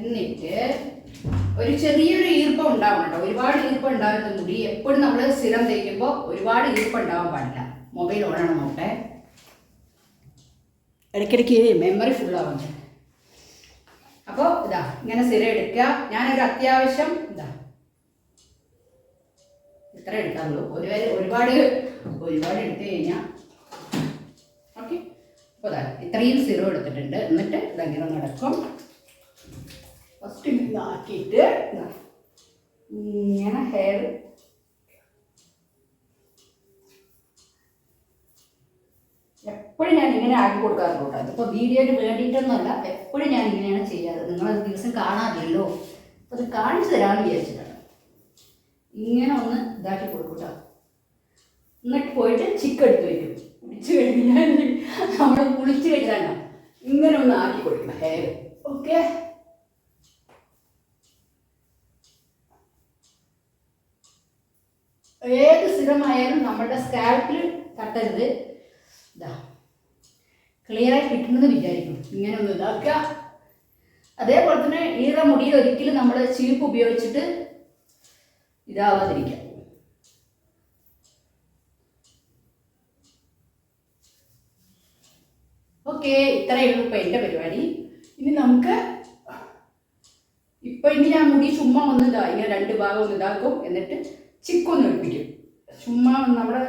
എന്നിട്ട് ഒരു ചെറിയൊരു ഈർപ്പം ഉണ്ടാവണം കേട്ടോ. ഒരുപാട് ഈർപ്പം ഉണ്ടാവുന്ന മുടി എപ്പോഴും നമ്മൾ സ്ഥിരം തേക്കുമ്പോൾ ഒരുപാട് ഈർപ്പം ഉണ്ടാവാൻ പാടില്ല. മൊബൈൽ ഓണാണ് നോട്ടെ ഇടയ്ക്കിടയ്ക്ക് മെമ്മറി ഫുള്ളാവുന്നു അപ്പോൾ ഇതാ ഇങ്ങനെ സ്ഥിരം എടുക്കുക. ഞാനൊരു അത്യാവശ്യം ഇതാ. ഇത്ര എടുക്കാറുള്ളൂ. ഒരു ഒരുപാട് ഒരുപാട് എടുത്തു കഴിഞ്ഞാൽ ഓക്കെ. അപ്പോൾ ഇതാ ഇത്രയും സിറോ എടുത്തിട്ടുണ്ട്. എന്നിട്ട് ഇതങ്ങനെ നടക്കും? ഫസ്റ്റ് ഇങ്ങനെ ആക്കിയിട്ട് ഇങ്ങനെ ഹെയർ എപ്പോഴും ഞാൻ ഇങ്ങനെ ആക്കി കൊടുക്കാറുണ്ട് അതിപ്പോൾ വീഡിയോയിൽ വേണ്ടിയിട്ടൊന്നുമല്ല എപ്പോഴും ഞാൻ ഇങ്ങനെയാണ് ചെയ്യാറ്. നിങ്ങളത് ദിവസം കാണാറില്ലല്ലോ. അപ്പോൾ അത് കാണിച്ചു തരാമെന്ന് വിചാരിച്ചിട്ടാണ്. ഇങ്ങനെ ഒന്ന് ഇതാക്കി കൊടുക്കൂട്ടോ എന്നിട്ട് പോയിട്ട് ചിക്ക് എടുത്ത് വയ്ക്കും കുളിച്ച് കഴിഞ്ഞാൽ നമ്മൾ കുളിച്ച് കഴിഞ്ഞാൽ ഇങ്ങനെ ഒന്ന് ആക്കി കൊടുക്കണം ഹെയർ ഓക്കെ ഏത് സ്ഥിരമായാലും നമ്മുടെ സ്കാൽപ്പിൽ തട്ടരുത്. ഇതാ ക്ലിയറായി കിട്ടുമെന്ന് വിചാരിക്കും ഇങ്ങനെ ഒന്ന് ഇതാക്കുക. അതേപോലെ തന്നെ ഈറ മുടിയിൽ ഒരിക്കലും നമ്മൾ ചീപ്പ് ഉപയോഗിച്ചിട്ട് ഇതാവാതിരിക്കുക. ഓക്കെ ഇത്രയേ ഉള്ളൂ ഇപ്പം എന്റെ പരിപാടി. ഇനി നമുക്ക് ഇപ്പൊ ഇനി ഞാൻ മുടി ചുമ്മാ ഒന്ന് ഇതാ ഇങ്ങനെ രണ്ട് ഭാഗം ഒന്ന് ഇതാക്കും. എന്നിട്ട് ചിക്കൊന്ന് ഒഴിപ്പിക്കും ചുമ്മാ നമ്മുടെ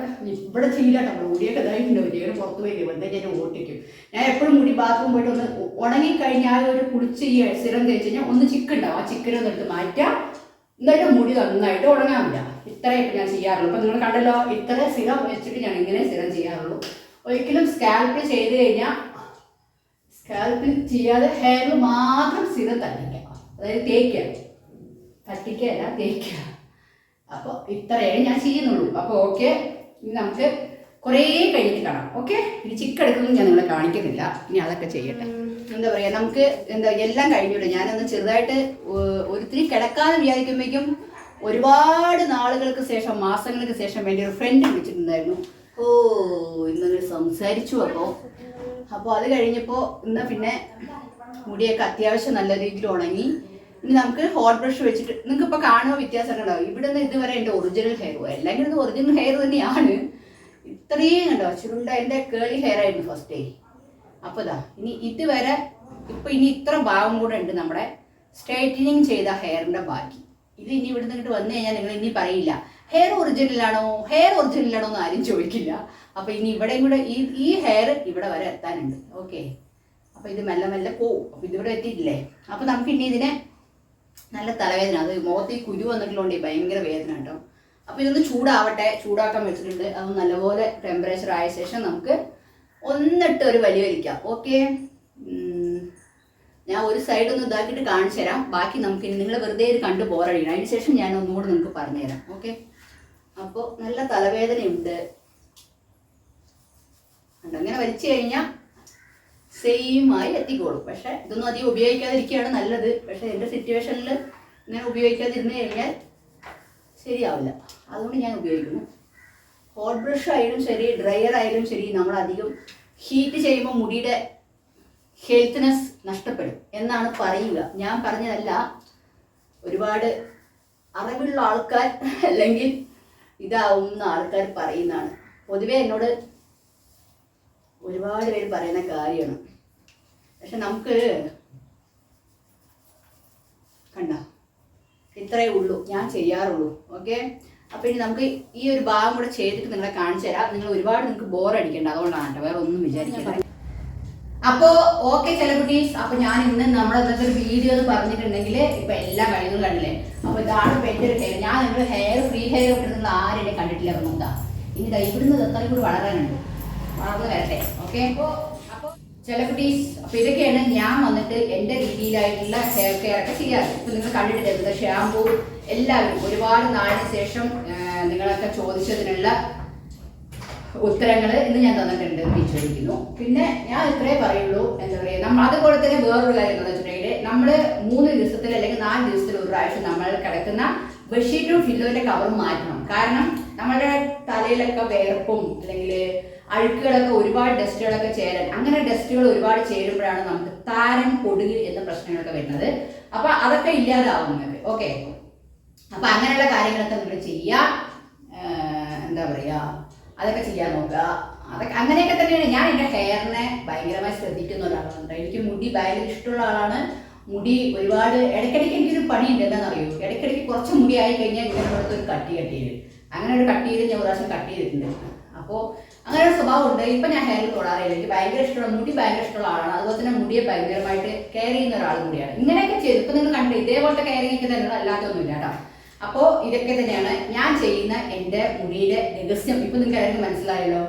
ഇവിടെ ചെയ്യില്ലാട്ടോ. നമ്മൾ മുടിയൊക്കെ ഇതായിട്ടുണ്ട്. വലിയ പുറത്ത് പോയി വെറുതെ ഓട്ടിക്കും? ഞാൻ എപ്പോഴും മുടി ബാത്റൂം പോയിട്ട് ഒന്ന് ഉണങ്ങി കഴിഞ്ഞാൽ ഒരു കുളിച്ച് ഈ സിറം തേച്ച് കഴിഞ്ഞാൽ ഒന്ന് ചിക്കൻ ഉണ്ടാവും ആ ചിക്കനെ ഒന്ന് എടുത്ത് മാറ്റാം. എന്നിട്ട് മുടി നന്നായിട്ട് ഉണങ്ങാമില്ല ഇത്രയൊക്കെ ഞാൻ ചെയ്യാറുള്ളൂ. അപ്പം നിങ്ങൾ കണ്ടല്ലോ ഇത്ര സിറം വെച്ചിട്ട് ഞാൻ ഇങ്ങനെ സിറം ചെയ്യാറുള്ളൂ. ഒരിക്കലും സ്കാൽപ്പ് ചെയ്ത് കഴിഞ്ഞാൽ സ്കാൽപ്പിൽ ചെയ്യാതെ ഹെയർ മാത്രം സിറം തട്ടിക്കുക അതായത് തേക്കുക തട്ടിക്കുക അല്ല തേക്കുക അപ്പോൾ ഇത്രയേ ഞാൻ ചെയ്യുന്നുള്ളൂ. അപ്പോൾ ഓക്കെ ഇനി നമുക്ക് കുറേ കഴിഞ്ഞിട്ട് കാണാം. ഓക്കെ ഇനി ചിക്ക് എടുക്കുന്നു ഞാൻ നിങ്ങളെ കാണിക്കുന്നില്ല. ഇനി അതൊക്കെ ചെയ്യട്ടെ. എന്താ പറയുക നമുക്ക് എന്താ എല്ലാം കഴിഞ്ഞില്ല ഞാനൊന്ന് ചെറുതായിട്ട് ഒരിത്തിരി കിടക്കാതെ വിചാരിക്കുമ്പോഴേക്കും ഒരുപാട് നാളുകൾക്ക് ശേഷം മാസങ്ങൾക്ക് ശേഷം എന്റെ ഒരു ഫ്രണ്ട് വിളിച്ചിട്ടുണ്ടായിരുന്നു. ഓ ഇന്നൊരു സംസാരിച്ചു അപ്പോൾ അപ്പോൾ അത് കഴിഞ്ഞപ്പോൾ ഇന്ന് പിന്നെ മുടിയൊക്കെ അത്യാവശ്യം നല്ല രീതിയിൽ ഉണങ്ങി. ഇനി നമുക്ക് ഹോട്ട് ബ്രഷ് വെച്ചിട്ട് നിങ്ങൾക്ക് ഇപ്പോൾ കാണുമ്പോൾ വ്യത്യാസം ഉണ്ടാവും ഇവിടെ നിന്ന് ഇതുവരെ എന്റെ ഒറിജിനൽ ഹെയർ അല്ലെങ്കിൽ ഇത് ഒറിജിനൽ ഹെയർ തന്നെയാണ്. ഇത്രയും കണ്ടോ? ചുരുണ്ട എന്റെ കേളി ഹെയർ ആയിരുന്നു ഫസ്റ്റ് ഡേ അപ്പോൾ ഇതാ ഇനി ഇതുവരെ ഇപ്പൊ ഇനി ഇത്ര ഭാഗം കൂടെ ഉണ്ട് നമ്മുടെ സ്ട്രൈറ്റനിങ് ചെയ്ത ഹെയറിന്റെ ബാക്കി ഇത് ഇനി ഇവിടെ നിന്നിട്ട് വന്നു കഴിഞ്ഞാൽ നിങ്ങൾ ഇനി പറയില്ല ഹെയർ ഒറിജിനൽ ആണോ? ഹെയർ ഒറിജിനൽ ആണോ? എന്ന് ആരും ചോദിക്കില്ല. അപ്പൊ ഇനി ഇവിടെയും കൂടെ ഈ ഈ ഹെയർ ഇവിടെ വരെ എത്താനുണ്ട്. ഓക്കെ അപ്പൊ ഇത് മെല്ലെ മെല്ലെ പോവും. അപ്പൊ ഇതിവിടെ എത്തിയിട്ടില്ലേ? അപ്പൊ നമുക്ക് ഇനി ഇതിനെ നല്ല തലവേദന. അത് മുഖത്ത് കുരു വന്നിട്ടുള്ളതുകൊണ്ട് ഭയങ്കര വേദന കേട്ടോ. അപ്പൊ ഇതൊന്ന് ചൂടാവട്ടെ. ചൂടാക്കാൻ വെച്ചിട്ടുണ്ട്. അത് നല്ലപോലെ ടെമ്പറേച്ചർ ആയ ശേഷം നമുക്ക് ഒന്നിട്ട് ഒരു വലിയ വലിക്കാം ഓക്കെ ഞാൻ ഒരു സൈഡ് ഒന്ന് ഇതാക്കിയിട്ട് കാണിച്ചു തരാം. ബാക്കി നമുക്ക് നിങ്ങൾ വെറുതെ ഇത് കണ്ടു പോറഴിയണം അതിന് ശേഷം ഞാൻ ഒന്നുകൂടെ നിങ്ങൾക്ക് പറഞ്ഞുതരാം ഓക്കെ അപ്പോൾ നല്ല തലവേദനയുണ്ട്? അങ്ങനെ വലിച്ചു കഴിഞ്ഞാൽ സെയിം ആയി എത്തിക്കോളും. പക്ഷെ ഇതൊന്നും അധികം ഉപയോഗിക്കാതിരിക്കുകയാണ് നല്ലത്. പക്ഷെ എന്റെ സിറ്റുവേഷനിൽ ഇങ്ങനെ ഉപയോഗിക്കാതിരുന്ന് കഴിഞ്ഞാൽ ശരിയാവില്ല. അതുകൊണ്ട് ഞാൻ ഉപയോഗിക്കുന്നു. ഹോട്ട് ബ്രഷ് ആയാലും ശരി ഡ്രയർ ആയാലും ശരി നമ്മൾ അധികം ഹീറ്റ് ചെയ്യുമ്പോൾ മുടിയുടെ ഹെൽത്ത്നെസ് നഷ്ടപ്പെടും എന്നാണ് പറയുക. ഞാൻ പറഞ്ഞതല്ല ഒരുപാട് അറിവുള്ള ആൾക്കാർ അല്ലെങ്കിൽ ഇതാവുന്ന ആൾക്കാർ പറയുന്നതാണ്. പൊതുവേ എന്നോട് ഒരുപാട് പേര് പറയുന്ന കാര്യമാണ്. പക്ഷെ നമുക്ക് കണ്ട ഇത്രയേ ഉള്ളൂ. ഞാൻ ചെയ്യാറുള്ളൂ. ഓക്കെ അപ്പോൾ ഇനി നമുക്ക് ഈ ഒരു ഭാഗം കൂടെ ചെയ്തിട്ട് നിങ്ങളെ കാണിച്ചു തരാം. നിങ്ങൾ ഒരുപാട് നിങ്ങൾക്ക് ബോർ അടിക്കേണ്ട. അതുകൊണ്ടാണ് കേട്ടോ. വേറെ ഒന്നും വിചാരിക്കണ്ട. അപ്പോ ഓക്കെ കുട്ടീസ് അപ്പൊ ഞാൻ ഇന്ന് നമ്മൾ ഇന്നത്തെ ഒരു വീഡിയോ എന്ന് പറഞ്ഞിട്ടുണ്ടെങ്കിൽ ഇപ്പൊ എല്ലാ കഴിവുകളും കണ്ടില്ലേ? അപ്പൊ ഇതാണ് ഇപ്പൊ എന്റെ ഒരു ഹെയർ ഞാൻ നിങ്ങൾ ഹെയർ ഫ്രീ ഹെയർ ഒക്കെ നിങ്ങൾ ആരെയും കണ്ടിട്ടില്ല. പറഞ്ഞാ ഇനി ദാ ഇവിടുന്ന് ഇത്രയും കൂടി വളരാനുണ്ട്. വളർന്നു വരട്ടെ ഓക്കെ അപ്പോ അപ്പൊ ചില കുട്ടീസ് അപ്പൊ ഇതൊക്കെയാണ് ഞാൻ വന്നിട്ട് എന്റെ രീതിയിലായിട്ടുള്ള ഹെയർ കെയർ ഒക്കെ ചെയ്യാറ്. ഇപ്പൊ നിങ്ങൾ കണ്ടിട്ടുണ്ട് ഷാമ്പൂ എല്ലാവരും ഒരുപാട് നാളിന് ശേഷം നിങ്ങളൊക്കെ ചോദിച്ചതിനുള്ള ഉത്തരങ്ങൾ ഇന്ന് ഞാൻ തന്നിട്ടുണ്ട് വിശ്വസിക്കുന്നു. പിന്നെ ഞാൻ ഇത്രേ പറയുള്ളൂ. എന്താ പറയുക നമ്മൾ അതുപോലെ തന്നെ വേറൊരു കാര്യം എന്താ വെച്ചിട്ടുണ്ടെങ്കിൽ നമ്മൾ മൂന്ന് ദിവസത്തിൽ അല്ലെങ്കിൽ നാല് ദിവസത്തിൽ ഒരു പ്രാവശ്യം നമ്മൾ കിടക്കുന്ന ബെഡ്ഷീറ്റും ഫില്ലോന്റെ കവറും മാറ്റണം. കാരണം നമ്മുടെ തലയിലൊക്കെ വേർപ്പും അല്ലെങ്കിൽ അഴുക്കുകളൊക്കെ ഒരുപാട് ഡസ്റ്റുകളൊക്കെ ചേരാൻ. അങ്ങനെ ഡസ്റ്റുകൾ ഒരുപാട് ചേരുമ്പോഴാണ് നമുക്ക് താരൻ പൊടുക് എന്ന പ്രശ്നങ്ങളൊക്കെ വരുന്നത്. അപ്പൊ അതൊക്കെ ഇല്ലാതാവുന്നത് ഓക്കെ? അപ്പൊ അങ്ങനെയുള്ള കാര്യങ്ങളൊക്കെ നിങ്ങൾ ചെയ്യുക എന്താ പറയാ? അതൊക്കെ ചെയ്യാൻ നോക്കുക. അതൊക്കെ അങ്ങനെയൊക്കെ തന്നെയാണ്. ഞാൻ എന്റെ ഹെയറിനെ ഭയങ്കരമായി ശ്രദ്ധിക്കുന്ന ഒരാളാണ്. എനിക്ക് മുടി ഭയങ്കര ഇഷ്ടമുള്ള ആളാണ്. മുടി ഒരുപാട് ഇടയ്ക്കിടയ്ക്ക് എനിക്കൊരു പണിയുണ്ട് എന്താണെന്നറിയോ? ഇടയ്ക്കിടയ്ക്ക് കുറച്ച് മുടി ആയി കഴിഞ്ഞാൽ ഇങ്ങനെ ഒരു കട്ടി കട്ട് ചെയ്ത് അങ്ങനെ ഒരു കട്ട് ചെയ്ത് ഞാൻ ഒരു പ്രാവശ്യം കട്ട് ചെയ്തിട്ടുണ്ട്. അപ്പോൾ അങ്ങനെ ഒരു സ്വഭാവം ഉണ്ട് ഇപ്പം ഞാൻ ഹെയർ തൊടാറില്ല. എനിക്ക് ഭയങ്കര ഇഷ്ടമുള്ള മുടി ഭയങ്കര ഇഷ്ടമുള്ള ആളാണ്. അതുപോലെ തന്നെ മുടിയെ ഭയങ്കരമായിട്ട് കെയർ ചെയ്യുന്ന ഒരാൾ കൂടിയാണ്. ഇങ്ങനെയൊക്കെ ചെറുപ്പം ഇപ്പം നിങ്ങൾ കണ്ടു ഇതേപോലത്തെ കെയറിംഗ് ഒക്കെ തന്നെ അല്ലാത്തൊന്നുമില്ല കേട്ടോ. അപ്പോൾ ഇതൊക്കെ തന്നെയാണ് ഞാൻ ചെയ്യുന്ന എന്റെ മുടിയുടെ രഹസ്യം. ഇപ്പം നിങ്ങൾക്ക് എല്ലാവർക്കും മനസ്സിലായല്ലോ?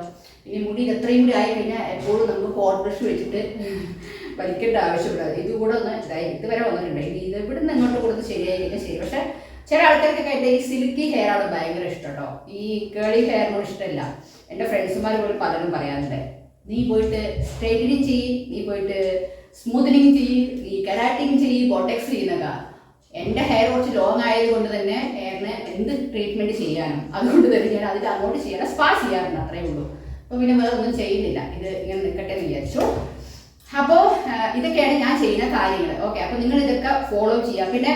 ഇനി മുടി എത്രയും കൂടി ആയി കഴിഞ്ഞാൽ എപ്പോഴും നമുക്ക് ഹോട്ട് ബ്രഷ് വെച്ചിട്ട് വലിക്കേണ്ട ആവശ്യപ്പെടാതെ ഇത് കൂടെ ഒന്ന് ഇതായി. ഇതുവരെ വന്നിട്ടുണ്ട്. ഇനി ഇത് നിന്ന് ഇങ്ങോട്ട് കൊടുത്ത് ശരിയായി കഴിഞ്ഞാൽ ശരി. പക്ഷെ ചില ആൾക്കാർക്കൊക്കെ ആയിട്ട് ഈ സിൽക്കി ഹെയർ ആണ് ഭയങ്കര ഇഷ്ടം കേട്ടോ. ഈ കേളി ഹെയറിനോട് ഇഷ്ടമില്ല. എന്റെ ഫ്രണ്ട്സുമാർ പോലും പലരും പറയാറുണ്ട് നീ പോയിട്ട് സ്ട്രൈറ്റനിങ് ചെയ്യ് നീ പോയിട്ട് സ്മൂത്തനിങ് ചെയ്യ് നീ കെരാറ്റിങ് ചെയ്യ് ബോട്ടെക്സ് ചെയ്യുന്നതാ. എന്റെ ഹെയർ കുറച്ച് ലോങ് ആയതുകൊണ്ട് തന്നെ ഹെയറിന് എന്ത് ട്രീറ്റ്മെന്റ് ചെയ്യാനും അതുകൊണ്ട് തന്നെ ഞാൻ അതിൽ അങ്ങോട്ട് ചെയ്യണം സ്പാ ചെയ്യാറുണ്ട് അത്രേ ഉള്ളൂ. അപ്പോൾ പിന്നെ വേറെ ഒന്നും ചെയ്യുന്നില്ല. ഇത് ഇങ്ങനെ നിൽക്കട്ടെ എന്ന് വിചാരിച്ചു. അപ്പോൾ ഇതൊക്കെയാണ് ഞാൻ ചെയ്യുന്ന കാര്യങ്ങൾ ഓക്കെ അപ്പോൾ നിങ്ങൾ ഇതൊക്കെ ഫോളോ ചെയ്യുക. പിന്നെ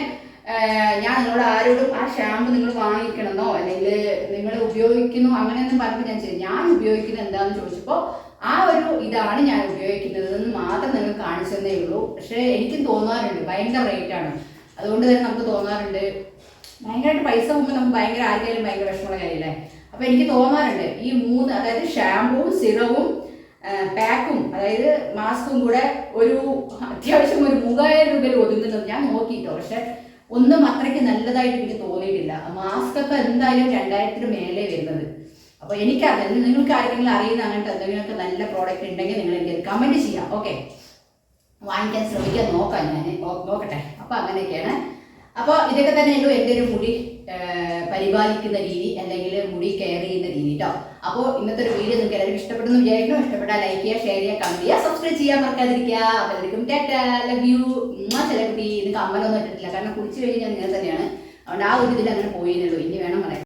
ഞാൻ നിങ്ങളോട് ആരോടും ആ ഷാമ്പു നിങ്ങൾ വാങ്ങിക്കണമെന്നോ അല്ലെങ്കിൽ നിങ്ങൾ ഉപയോഗിക്കുന്നു അങ്ങനെയൊന്നും പറഞ്ഞപ്പോൾ ഞാൻ ചെയ്യും ഞാൻ ഉപയോഗിക്കുന്നത് എന്താണെന്ന് ചോദിച്ചപ്പോൾ ആ ഒരു ഇതാണ് ഞാൻ ഉപയോഗിക്കുന്നത് എന്ന് മാത്രം നിങ്ങൾ കാണിച്ചതേ ഉള്ളൂ. പക്ഷേ എനിക്കും തോന്നാറുണ്ട്. ഭയങ്കര റേറ്റ് ആണ്. അതുകൊണ്ട് തന്നെ നമുക്ക് തോന്നാറുണ്ട്. ഭയങ്കരമായിട്ട് പൈസ പോകുമ്പോൾ നമുക്ക് ഭയങ്കര ആർക്കായാലും ഭയങ്കര വിഷമമുള്ള കാര്യമല്ലേ? അപ്പോൾ എനിക്ക് തോന്നാറുണ്ട്. ഈ മൂന്ന് അതായത് ഷാമ്പുവും സിറവും പാക്കും അതായത് മാസ്കും കൂടെ ഒരു അത്യാവശ്യം ഒരു മൂവായിരം രൂപയിൽ ഒതുങ്ങുന്നത് ഞാൻ നോക്കിയിട്ടോ. പക്ഷെ ഒന്നും അത്രയ്ക്ക് നല്ലതായിട്ട് എനിക്ക് തോന്നിയിട്ടില്ല. മാസ്ക് ഒക്കെ എന്തായാലും രണ്ടായിരത്തിന് മേലെ വരുന്നത്. അപ്പൊ എനിക്കറിയാം നിങ്ങൾക്ക് ആരെങ്കിലും അറിയുന്ന അങ്ങനത്തെ എന്തെങ്കിലുമൊക്കെ നല്ല പ്രോഡക്റ്റ് ഉണ്ടെങ്കിൽ നിങ്ങൾ എനിക്ക് കമന്റ് ചെയ്യാം. ഓക്കെ വാങ്ങിക്കാൻ ശ്രമിക്കാൻ നോക്കാം ഞാൻ. നോക്കട്ടെ. അപ്പൊ അങ്ങനെയൊക്കെയാണ്. അപ്പോൾ ഇതൊക്കെ തന്നെയുള്ളൂ എന്റെ ഒരു മുടി പരിപാലിക്കുന്ന രീതി അല്ലെങ്കിൽ മുടി കെയർ ചെയ്യുന്ന രീതി കേട്ടോ അപ്പോൾ ഇന്നത്തെ ഒരു വീഡിയോ നിങ്ങൾക്ക് എല്ലാവരും ഇഷ്ടപ്പെടുന്നു വിചാരിക്കുന്നു. ഇഷ്ടപ്പെട്ടാൽ ലൈക്ക് ചെയ്യുക ഷെയർ ചെയ്യുക കമന്റ് ചെയ്യുക സബ്സ്ക്രൈബ് ചെയ്യാൻ എല്ലാവർക്കും ടാറ്റ ലവ് ചില കുട്ടി ഇത് കമ്മലൊന്നും ഇട്ടിട്ടില്ല. കാരണം കുടിച്ചു കഴിഞ്ഞാൽ ഞാൻ തന്നെയാണ്. അതുകൊണ്ട് ആ ഒരു ഇതിൽ അങ്ങനെ പോയിരുന്നുള്ളൂ. ഇനി വേണം പറയാൻ.